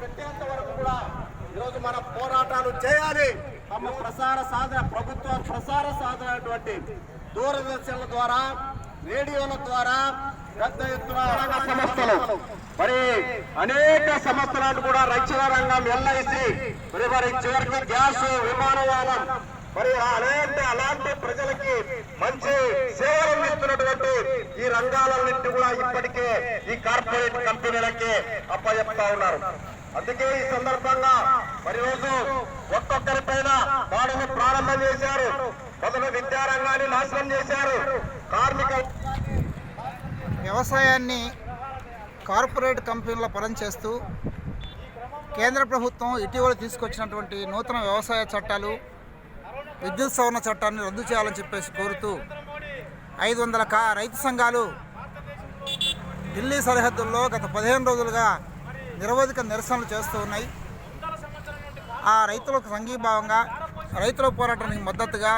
పెట్టేంత వరకు కూడా ఈరోజు మన పోరాటాలు చేయాలి. తమ ప్రసార సాధన ప్రభుత్వ ప్రసార సాధనటువంటి దూరదర్శన్ల ద్వారా రేడియోల ద్వారా పెద్ద ఎత్తున సంస్థలు మరి అనేక సంస్థలను కూడా రక్షణ రంగం ఎల్ఐసి మరి మరి చివరికి గ్యాస్ విమానయానం మరి అలాంటి అలాంటి ప్రజలకి మంచి సేవలు అందిస్తున్నటువంటి ఈ రంగాలన్నింటి కూడా ఇప్పటికే ఈ కార్పొరేట్ కంపెనీలకి అప్పచెప్తా ఉన్నారు. అందుకే ఈ సందర్భంగా మరి రోజు ఒక్కొక్కరి పైన దాడులు ప్రారంభం చేశారు. మొదలు విద్యారంగాన్ని నాశనం చేశారు. కార్మిక వ్యవసాయాన్ని కార్పొరేట్ కంపెనీల పరం చేస్తూ కేంద్ర ప్రభుత్వం ఇటీవల తీసుకొచ్చినటువంటి నూతన వ్యవసాయ చట్టాలు విద్యుత్ సవరణ చట్టాన్ని రద్దు చేయాలని చెప్పేసి కోరుతూ ఐదు వందల కా రైతు సంఘాలు ఢిల్లీ సరిహద్దుల్లో గత పదిహేను రోజులుగా నిరవధిక నిరసనలు చేస్తూ ఉన్నాయి. ఆ రైతులకు సంఘీభావంగా రైతుల పోరాటానికి మద్దతుగా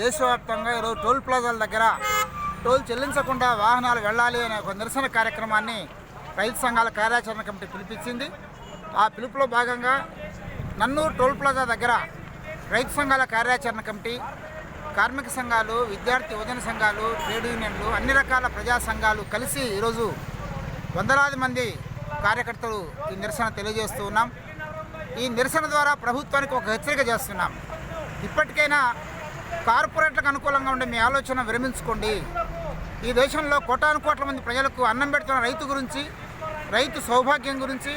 దేశవ్యాప్తంగా ఈరోజు టోల్ ప్లాజాల దగ్గర టోల్ చెల్లించకుండా వాహనాలు వెళ్ళాలి అనే ఒక నిరసన కార్యక్రమాన్ని రైతు సంఘాల కార్యాచరణ కమిటీ పిలిపించింది. ఆ పిలుపులో భాగంగా నన్నూరు టోల్ ప్లాజా దగ్గర రైతు సంఘాల కార్యాచరణ కమిటీ కార్మిక సంఘాలు విద్యార్థి యువజన సంఘాలు ట్రేడ్ యూనియన్లు అన్ని రకాల ప్రజా సంఘాలు కలిసి ఈరోజు వందలాది మంది కార్యకర్తలు ఈ నిరసన తెలియజేస్తూ ఉన్నాం. ఈ నిరసన ద్వారా ప్రభుత్వానికి ఒక హెచ్చరిక చేస్తున్నాం. ఇప్పటికైనా కార్పొరేట్లకు అనుకూలంగా ఉండే మీ ఆలోచన విరమించుకోండి. ఈ దేశంలో కోటాను కోట్ల మంది ప్రజలకు అన్నం పెడుతున్న రైతు గురించి రైతు సౌభాగ్యం గురించి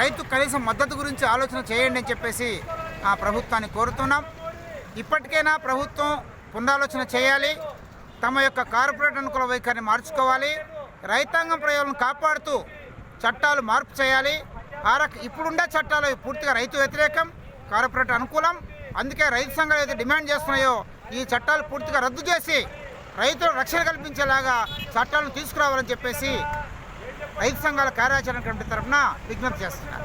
రైతు కనీసం మద్దతు గురించి ఆలోచన చేయండి అని చెప్పేసి ఆ ప్రభుత్వాన్ని కోరుతున్నాం. ఇప్పటికైనా ప్రభుత్వం పునరాలోచన చేయాలి. తమ యొక్క కార్పొరేట్ అనుకూల వైఖరిని మార్చుకోవాలి. రైతాంగం ప్రయోజనం కాపాడుతూ చట్టాలు మార్పు చేయాలి. ఆ రక ఇప్పుడుండే చట్టాలు పూర్తిగా రైతు వ్యతిరేకం కార్పొరేట్ అనుకూలం. అందుకే రైతు సంఘాలు అయితే డిమాండ్ చేస్తున్నాయో ఈ చట్టాలు పూర్తిగా రద్దు చేసి రైతులు రక్షణ కల్పించేలాగా చట్టాలను తీసుకురావాలని చెప్పేసి రైతు సంఘాల కార్యాచరణ కమిటీ తరఫున విజ్ఞప్తి చేస్తున్నారు.